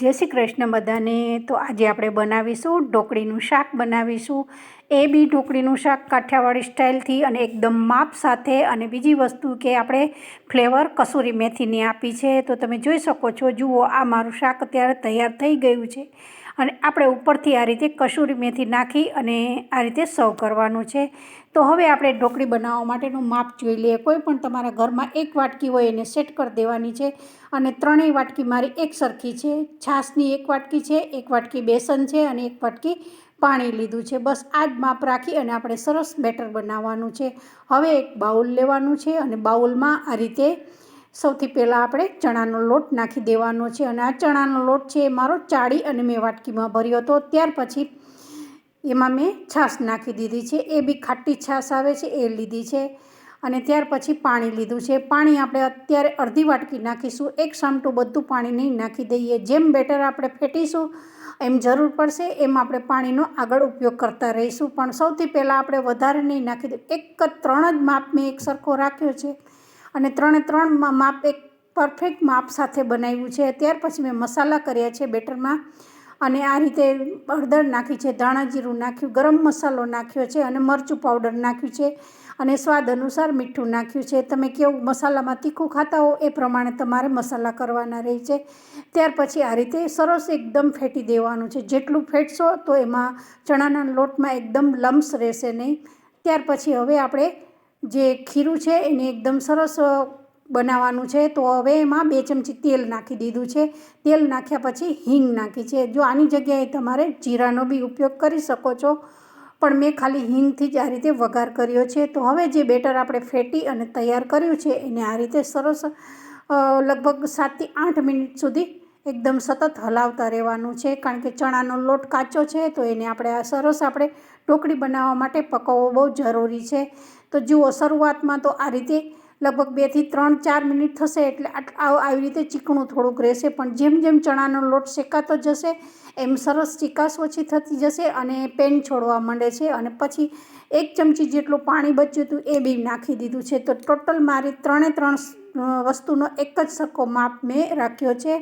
જય શ્રી કૃષ્ણ બધાને. તો આજે આપણે બનાવીશું ઢોકળીનું શાક બનાવીશું. એ બી ઢોકળીનું શાક કાઠિયાવાડી સ્ટાઇલથી અને એકદમ માપ સાથે અને બીજી વસ્તુ કે આપણે ફ્લેવર કસૂરી મેથીની આપી છે, તો તમે જોઈ શકો છો, જુઓ, આ મારું શાક અત્યારે તૈયાર થઈ ગયું છે. અને આપણે ઉપરથી આ રીતે કસૂરી મેથી નાખી અને આ રીતે સર્વ કરવાનું છે. તો હવે આપણે ઢોકળી બનાવવા માટેનું માપ જોઈ લઈએ. કોઈ પણ તમારા ઘરમાં એક વાટકી હોય એને સેટ કરી દેવાની છે. અને ત્રણેય વાટકી મારી એક સરખી છે. છાશની એક વાટકી છે, એક વાટકી બેસન છે અને એક વાટકી પાણી લીધું છે. બસ આ જ માપ રાખી અને આપણે સરસ બેટર બનાવવાનું છે. હવે એક બાઉલ લેવાનું છે અને બાઉલમાં આ રીતે સૌથી પહેલાં આપણે ચણાનો લોટ નાખી દેવાનો છે. અને આ ચણાનો લોટ છે એ મારો ચાળી અને મેં વાટકીમાં ભર્યો હતો. ત્યાર પછી એમાં મેં છાશ નાખી દીધી છે. એ બી ખાટી છાશ આવે છે, એ લીધી છે. અને ત્યાર પછી પાણી લીધું છે. પાણી આપણે અત્યારે અડધી વાટકી નાખીશું. એક સામટું બધું પાણી નહીં નાખી દઈએ. જેમ બેટર આપણે ફેટીશું, એમ જરૂર પડશે. એમ આપણે પાણીનો આગળ ઉપયોગ કરતા રહીશું. પણ સૌથી પહેલાં આપણે વધારે નહીં નાખી દઈએ. એક જ ત્રણ જ માપ મેં એક સરખો રાખ્યો છે. અને ત્રણે ત્રણ માપ એક પરફેક્ટ માપ સાથે બનાવ્યું છે. ત્યાર પછી મેં મસાલા કર્યા છે બેટરમાં. અને આ રીતે હળદર નાખી છે, ધાણા જીરું નાખ્યું, ગરમ મસાલો નાખ્યો છે અને મરચું પાવડર નાખ્યું છે અને સ્વાદ અનુસાર મીઠું નાખ્યું છે. તમે કેવું મસાલામાં તીખું ખાતા હો એ પ્રમાણે તમારે મસાલા કરવાના રહે છે. ત્યાર પછી આ રીતે સરસ એકદમ ફેટી દેવાનું છે. જેટલું ફેટશો તો એમાં ચણાના લોટમાં એકદમ લમ્સ રહેશે નહીં. ત્યાર પછી હવે આપણે જે ખીરું છે એને એકદમ સરસ બનાવવાનું છે, તો હવે એમાં બે ચમચી તેલ નાખી દીધું છે. તેલ નાખ્યા પછી હિંગ નાખી છે. જો આની જગ્યાએ તમારે જીરાનો બી ઉપયોગ કરી શકો છો, પણ મેં ખાલી હિંગથી જ આ રીતે વઘાર કર્યો છે. તો હવે જે બેટર આપણે ફેટી અને તૈયાર કર્યું છે, એને આ રીતે સરસ લગભગ સાતથી આઠ મિનિટ સુધી એકદમ સતત હલાવતા રહેવાનું છે. કારણ કે ચણાનો લોટ કાચો છે, તો એને આપણે આ સરસ આપણે ઢોકળી બનાવવા માટે પકવવો બહુ જરૂરી છે. તો જુઓ, શરૂઆતમાં તો આ રીતે લગભગ બેથી ત્રણ ચાર મિનિટ થશે એટલે આવી રીતે ચીકણું થોડુંક રહેશે. પણ જેમ જેમ ચણાનો લોટ શેકાતો જશે, એમ સરસ ચીકાશ ઓછી થતી જશે અને પેન છોડવા માંડે છે અને પછી એક ચમચી જેટલું પાણી બચ્યું હતું એ બી નાખી દીધું છે. તો ટોટલ મારી ત્રણે ત્રણ વસ્તુનો એક જ સરખો માપ મેં રાખ્યો છે.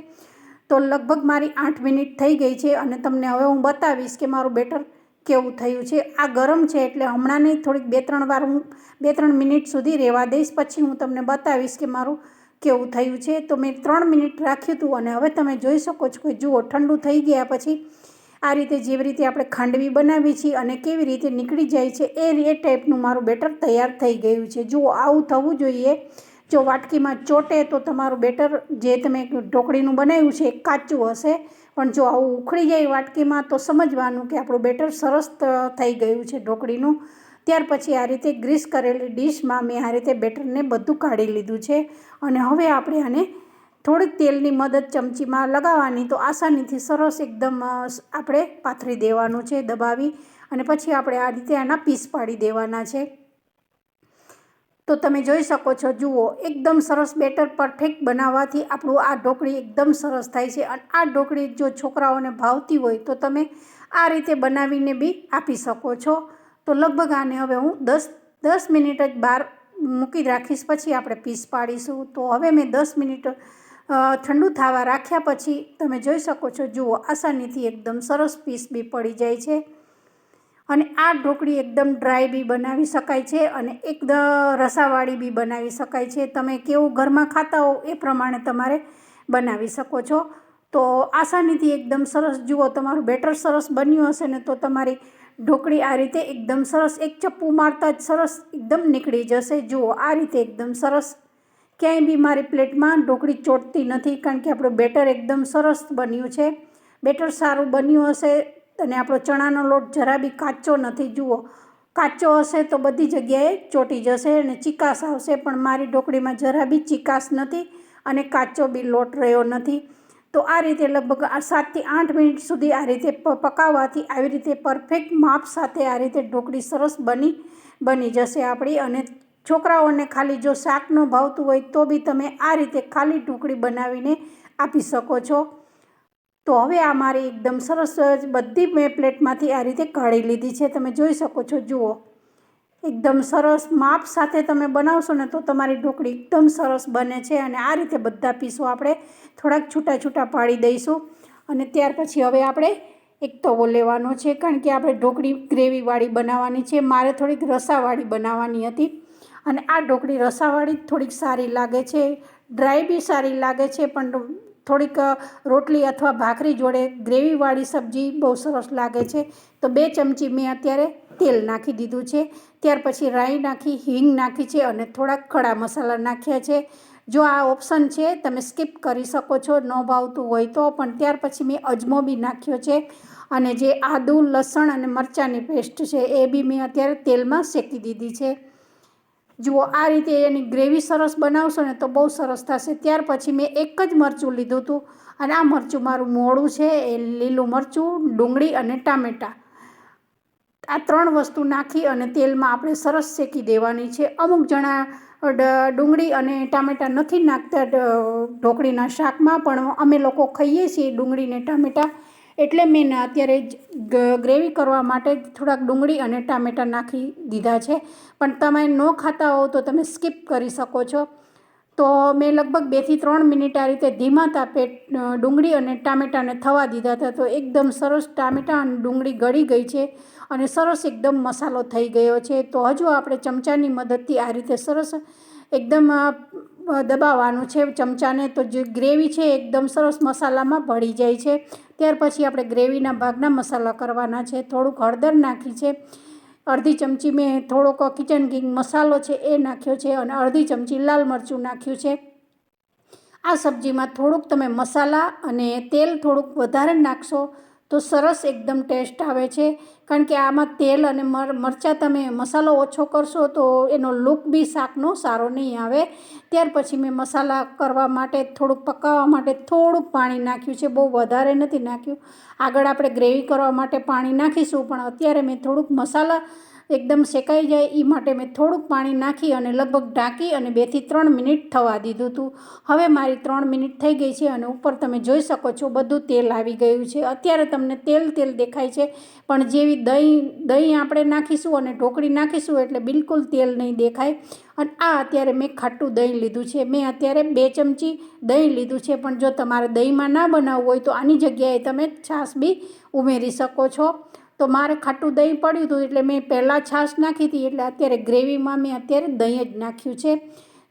તો લગભગ મારી આઠ મિનિટ થઈ ગઈ છે અને તમને હવે હું બતાવીશ કે મારું બેટર કેવું થયું છે? આ ગરમ છે એટલે હમણાં નહીં, થોડીક બે ત્રણ વાર હું બે ત્રણ મિનિટ સુધી રહેવા દઈશ. પછી હું તમને બતાવીશ કે મારું કેવું થયું છે. તો મેં ત્રણ મિનિટ રાખ્યું હતું અને હવે તમે જોઈ શકો છો કે જુઓ, ઠંડુ થઈ ગયા પછી આ રીતે જેવી રીતે આપણે ખાંડવી બનાવી છીએ અને કેવી રીતે નીકળી જાય છે એ એ ટાઈપનું મારું બેટર તૈયાર થઈ ગયું છે. જુઓ, આવું થવું જોઈએ. જો વાટકીમાં ચોટે તો તમારું બેટર જે તમે ઢોકળીનું બનાવ્યું છે એ કાચું હશે. પણ જો આવું ઉખડી જાય વાટકીમાં, તો સમજવાનું કે આપણું બેટર સરસ થઈ ગયું છે ઢોકળીનું. ત્યાર પછી આ રીતે ગ્રીસ કરેલી ડીશમાં મેં આ રીતે બેટરને બધું કાઢી લીધું છે. અને હવે આપણે આને થોડીક તેલની મદદ ચમચીમાં લગાવવાની, તો આસાનીથી સરસ એકદમ આપણે પાથરી દેવાનું છે દબાવી. અને પછી આપણે આ રીતે આના પીસ પાડી દેવાના છે. તો તમે જોઈ શકો છો, જુઓ, એકદમ સરસ બેટર પરફેક્ટ બનાવવાથી આપણું આ ઢોકળી એકદમ સરસ થાય છે અને આ ઢોકળી જો છોકરાઓને ભાવતી હોય તો તમે આ રીતે બનાવીને બી આપી શકો છો. તો લગભગ આને હવે હું દસ દસ મિનિટ જ બહાર મૂકી રાખીશ, પછી આપણે પીસ પાડીશું. તો હવે મેં દસ મિનિટ ઠંડુ થવા રાખ્યા પછી તમે જોઈ શકો છો, જુઓ, આસાનીથી એકદમ સરસ પીસ બી પડી જાય છે. અને આ ઢોકળી એકદમ ડ્રાય બી બનાવી શકાય છે અને એકદમ રસાવાળી બી બનાવી શકાય છે. તમે કેવું ઘરમાં ખાતા હો એ પ્રમાણે તમારે બનાવી શકો છો. તો આસાનીથી એકદમ સરસ, જુઓ તમારું બેટર સરસ બન્યું હશે ને તો તમારી ઢોકળી આ રીતે એકદમ સરસ, એક ચપ્પુ મારતા જ સરસ એકદમ નીકળી જશે. જુઓ આ રીતે એકદમ સરસ. ક્યાંય બી મારી પ્લેટમાં ઢોકળી ચોટતી નથી કારણ કે આપણું બેટર એકદમ સરસ બન્યું છે. બેટર સારું બન્યું હશે અને આપણો ચણાનો લોટ જરા બી કાચો નથી, જુઓ. કાચો હશે તો બધી જગ્યાએ ચોટી જશે અને ચિકાસ આવશે, પણ મારી ઢોકળીમાં જરા બી ચીકાશ નથી અને કાચો બી લોટ રહ્યો નથી. તો આ રીતે લગભગ સાતથી આઠ મિનિટ સુધી આ રીતે પકાવવાથી આવી રીતે પરફેક્ટ માપ સાથે આ રીતે ઢોકળી સરસ બની બની જશે આપણી. અને છોકરાઓને ખાલી જો શાકનું ભાવતું હોય તો બી તમે આ રીતે ખાલી ઢોકળી બનાવીને આપી શકો છો. તો હવે આ મારી એકદમ સરસ બધી મેં પ્લેટમાંથી આ રીતે કાઢી લીધી છે. તમે જોઈ શકો છો, જુઓ. એકદમ સરસ માપ સાથે તમે બનાવશો ને તો તમારી ઢોકળી એકદમ સરસ બને છે અને આ રીતે બધા પીસો આપણે થોડાક છૂટા છૂટા પાડી દઈશું. અને ત્યાર પછી હવે આપણે એક તવો લેવાનો છે, કારણ કે આપણે ઢોકળી ગ્રેવીવાળી બનાવવાની છે. મારે થોડીક રસાવાળી બનાવવાની હતી અને આ ઢોકળી રસાવાળી થોડીક સારી લાગે છે, ડ્રાય બી સારી લાગે છે, પણ થોડીક રોટલી અથવા ભાખરી જોડે ગ્રેવીવાળી સબ્જી બહુ સરસ લાગે છે. તો બે ચમચી મેં અત્યારે તેલ નાખી દીધું છે. ત્યાર પછી રાઈ નાખી, હિંગ નાખી છે અને થોડાક ખડા મસાલા નાખ્યા છે. જો આ ઓપ્શન છે, તમે સ્કીપ કરી શકો છો, ન ભાવતું હોય તો. પણ ત્યાર પછી મેં અજમો બી નાખ્યો છે અને જે આદુ, લસણ અને મરચાંની પેસ્ટ છે, એ બી મેં અત્યારે તેલમાં શેકી દીધી છે. જુઓ, આ રીતે એની ગ્રેવી સરસ બનાવશો ને તો બહુ સરસ થશે. ત્યાર પછી મેં એક જ મરચું લીધું હતું અને આ મરચું મારું મોડું છે, એ લીલું મરચું, ડુંગળી અને ટામેટાં. આ ત્રણ વસ્તુ નાખી અને તેલમાં આપણે સરસ શેકી દેવાની છે. અમુક જણા ડુંગળી અને ટામેટાં નથી નાખતા, ઢોકળીના શાકમાં પણ અમે લોકો ખાઈએ છીએ ડુંગળી ને ટામેટાં. એટલે મેં અત્યારે ગ્રેવી કરવા માટે થોડાક ડુંગળી અને ટામેટાં નાખી દીધા છે. પણ તમે ન ખાતા હો તો તમે સ્કીપ કરી શકો છો. તો મેં લગભગ બેથી ત્રણ મિનિટ આ રીતે ધીમા તાપે ડુંગળી અને ટામેટાને થવા દીધા હતા. તો એકદમ સરસ ટામેટાં અને ડુંગળી ગળી ગઈ છે અને સરસ એકદમ મસાલો થઈ ગયો છે. તો હજુ આપણે ચમચાની મદદથી આ રીતે સરસ એકદમ દબાવવાનું છે ચમચાને. તો જે ગ્રેવી છે એકદમ સરસ મસાલામાં ભળી જાય છે. ત્યાર પછી આપણે ગ્રેવીના ભાગના મસાલા કરવાના છે. થોડુંક હળદર નાખી છે. અડધી ચમચી મેં થોડોક કિચન કિંગ મસાલો છે એ નાખ્યો છે અને અડધી ચમચી લાલ મરચું નાખ્યું છે. આ સબ્જીમાં થોડુંક તમે મસાલા અને તેલ થોડુંક વધારે નાખશો તો સરસ એકદમ ટેસ્ટ આવે છે. કારણ કે આમાં તેલ અને મર, મરચાં તમે મસાલો ઓછો કરશો તો એનો લુક બી શાકનો સારો નહીં આવે. ત્યાર પછી મેં મસાલા કરવા માટે થોડુંક પકાવવા માટે થોડુંક પાણી નાખ્યું છે. બહુ વધારે નથી નાખ્યું. આગળ આપણે ગ્રેવી કરવા માટે પાણી નાખીશું, પણ અત્યારે મેં થોડુંક મસાલા એકદમ શેકાઈ જાય એ માટે મેં થોડુંક પાણી નાખી અને લગભગ ઢાંકી અને બેથી ત્રણ મિનિટ થવા દીધું હતું હવે મારી ત્રણ મિનિટ થઈ ગઈ છે અને ઉપર તમે જોઈ શકો છો બધું તેલ આવી ગયું છે. અત્યારે તમને તેલ તેલ દેખાય છે, પણ જેવી દહીં દહીં આપણે નાખીશું અને ઢોકળી નાખીશું એટલે બિલકુલ તેલ નહીં દેખાય. અને આ અત્યારે મેં ખાટું દહીં લીધું છે. મેં અત્યારે બે ચમચી દહીં લીધું છે, પણ જો તમારે દહીંમાં ના બનાવવું હોય તો આની જગ્યાએ તમે છાશ બી ઉમેરી શકો છો. તો મારે ખાટું દહીં પડ્યું હતું એટલે મેં પહેલાં છાશ નાખી હતી, એટલે અત્યારે ગ્રેવીમાં મેં અત્યારે દહીં જ નાખ્યું છે.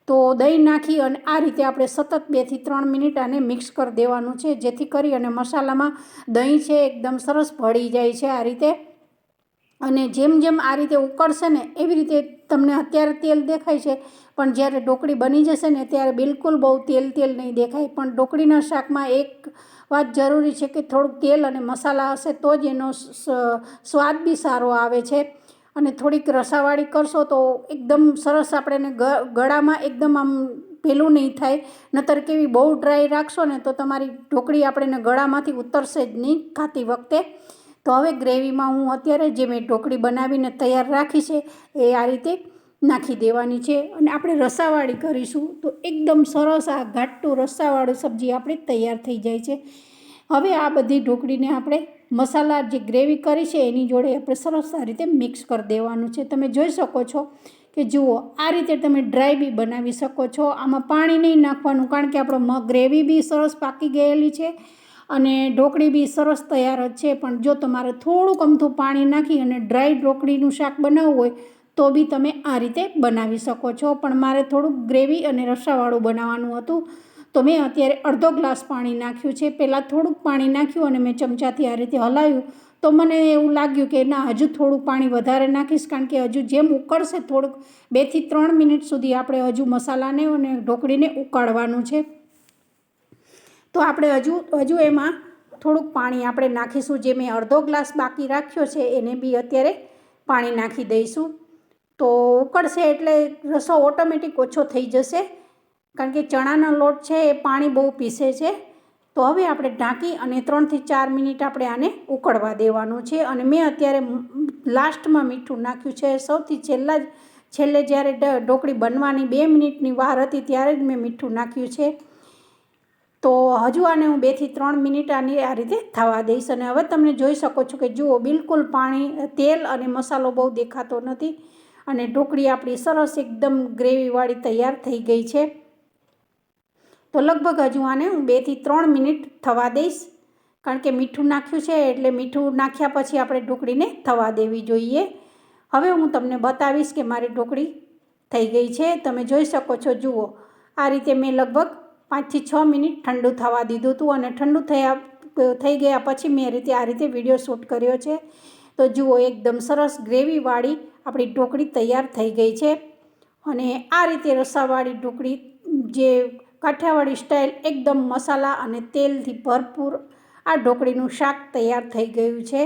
તો દહીં નાખી અને આ રીતે આપણે સતત બેથી ત્રણ મિનિટ આને મિક્સ કરી દેવાનું છે, જેથી કરી અને મસાલામાં દહીં છે એકદમ સરસ ભળી જાય છે આ રીતે. અને જેમ જેમ આ રીતે ઉકળશે ને એવી રીતે તમને અત્યારે તેલ દેખાય છે, પણ જ્યારે ઢોકળી બની જશે ને ત્યારે બિલકુલ બહુ તેલ તેલ નહીં દેખાય. પણ ઢોકળીના શાકમાં એક વાત જરૂરી છે કે થોડુંક તેલ અને મસાલા હશે તો જ એનો સ્વાદ બી સારો આવે છે. અને થોડીક રસાવાળી કરશો તો એકદમ સરસ આપણે ગળામાં એકદમ આમ પેલું નહીં થાય. નતર કેવી બહુ ડ્રાય રાખશો ને તો તમારી ઢોકળી આપણે ગળામાંથી ઉતરશે જ નહીં ખાતી વખતે. તો હવે ગ્રેવીમાં હું અત્યારે જે મેં ઢોકળી બનાવીને તૈયાર રાખી છે એ આ રીતે નાખી દેવાની છે અને આપણે રસાવાળી કરીશું તો એકદમ સરસ આ ઘાટું રસાવાળું સબ્જી આપણે તૈયાર થઈ જાય છે. હવે આ બધી ઢોકળીને આપણે મસાલા જે ગ્રેવી કરી છે એની જોડે આપણે સરસ આ રીતે મિક્સ કરી દેવાનું છે. તમે જોઈ શકો છો કે જુઓ, આ રીતે તમે ડ્રાય બી બનાવી શકો છો. આમાં પાણી નહીં નાખવાનું કારણ કે આપણો ગ્રેવી બી સરસ પાકી ગયેલી છે અને ઢોકળી બી સરસ તૈયાર જ છે. પણ જો તમારે થોડુંક અમથું પાણી નાખી અને ડ્રાય ઢોકળીનું શાક બનાવવું હોય તો બી તમે આ રીતે બનાવી શકો છો. પણ મારે થોડુંક ગ્રેવી અને રસાવાળું બનાવવાનું હતું. તો મેં અત્યારે અડધો ગ્લાસ પાણી નાખ્યું છે. પહેલાં થોડુંક પાણી નાખ્યું અને મેં ચમચાથી આ રીતે હલાવ્યું. તો મને એવું લાગ્યું કે ના, હજુ થોડુંક પાણી વધારે નાખીશ, કારણ કે હજુ જેમ ઉકળશે થોડુંક બેથી ત્રણ મિનિટ સુધી આપણે હજુ મસાલાને અને ઢોકળીને ઉકાળવાનું છે. તો આપણે હજુ હજુ એમાં થોડુંક પાણી આપણે નાખીશું. જે મેં અડધો ગ્લાસ બાકી રાખ્યો છે, એને બી અત્યારે પાણી નાખી દઈશું. તો ઉકળશે એટલે રસો ઓટોમેટિક ઓછો થઈ જશે. કારણ કે ચણાનો લોટ છે એ પાણી બહુ પીસે છે. તો હવે આપણે ઢાંકી અને ત્રણથી ચાર મિનિટ આપણે આને ઉકળવા દેવાનું છે. અને મેં અત્યારે લાસ્ટમાં મીઠું નાખ્યું છે. સૌથી છેલ્લા જ, છેલ્લે જ્યારે ઢોકળી બનવાની બે મિનિટની વાર હતી ત્યારે જ મેં મીઠું નાખ્યું છે. તો હજુ આને હું બેથી ત્રણ મિનિટ આની આ રીતે થવા દઈશ. અને હવે તમે જોઈ શકો છો કે જુઓ, બિલકુલ પાણી, તેલ અને મસાલો બહુ દેખાતો નથી. અને ઢોકળી આપણી સરસ એકદમ ગ્રેવીવાળી તૈયાર થઈ ગઈ છે. તો લગભગ હજુ આને હું બેથી ત્રણ મિનિટ થવા દઈશ. કારણ કે મીઠું નાખ્યું છે એટલે મીઠું નાખ્યા પછી આપણે ઢોકળીને થવા દેવી જોઈએ. હવે હું તમને બતાવીશ કે મારી ઢોકળી થઈ ગઈ છે. તમે જોઈ શકો છો, જુઓ. આ રીતે મેં લગભગ પાંચથી છ મિનિટ ઠંડુ થવા દીધું હતું અને ઠંડુ થયા, થઈ ગયા પછી મેં રીતે આ રીતે વીડિયો શૂટ કર્યો છે. તો જુઓ, એકદમ સરસ ગ્રેવીવાળી આપણી ઢોકળી તૈયાર થઈ ગઈ છે અને આ રીતે રસાવાળી ઢોકળી જે કાઠિયાવાડી સ્ટાઇલ એકદમ મસાલા અને તેલથી ભરપૂર આ ઢોકળીનું શાક તૈયાર થઈ ગયું છે.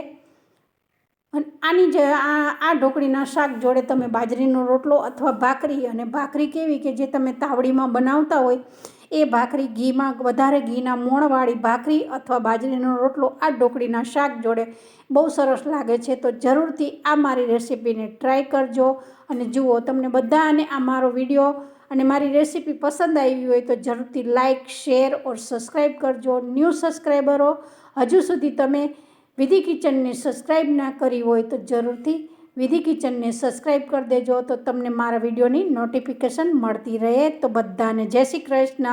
અને આની જે આ આ ઢોકળીના શાક જોડે તમે બાજરીનો રોટલો અથવા ભાખરી અને ભાખરી કેવી કે જે તમે તાવડીમાં બનાવતા હોય એ ભાખરી ઘીમાં, વધારે ઘીના મોણવાળી ભાખરી અથવા બાજરીનો રોટલો, આ ઢોકળીના શાક જોડે બહુ સરસ લાગે છે. તો જરૂરથી આ મારી રેસીપીને ટ્રાય કરજો અને જુઓ, તમને બધાને આ મારો વીડિયો અને મારી રેસીપી પસંદ આવી હોય તો જરૂરથી લાઇક શેર ઓર સબસ્ક્રાઈબ કરજો. ન્યૂ સબસ્ક્રાઈબરો હજુ સુધી તમે વિધિ કિચનને સબસ્ક્રાઈબ ના કરી હોય તો જરૂરથી વિધિ કિચનને સબસ્ક્રાઈબ કરી દેજો તો તમને મારા વિડીયોની નોટિફિકેશન મળતી રહે. તો બધાને જય શ્રી કૃષ્ણ.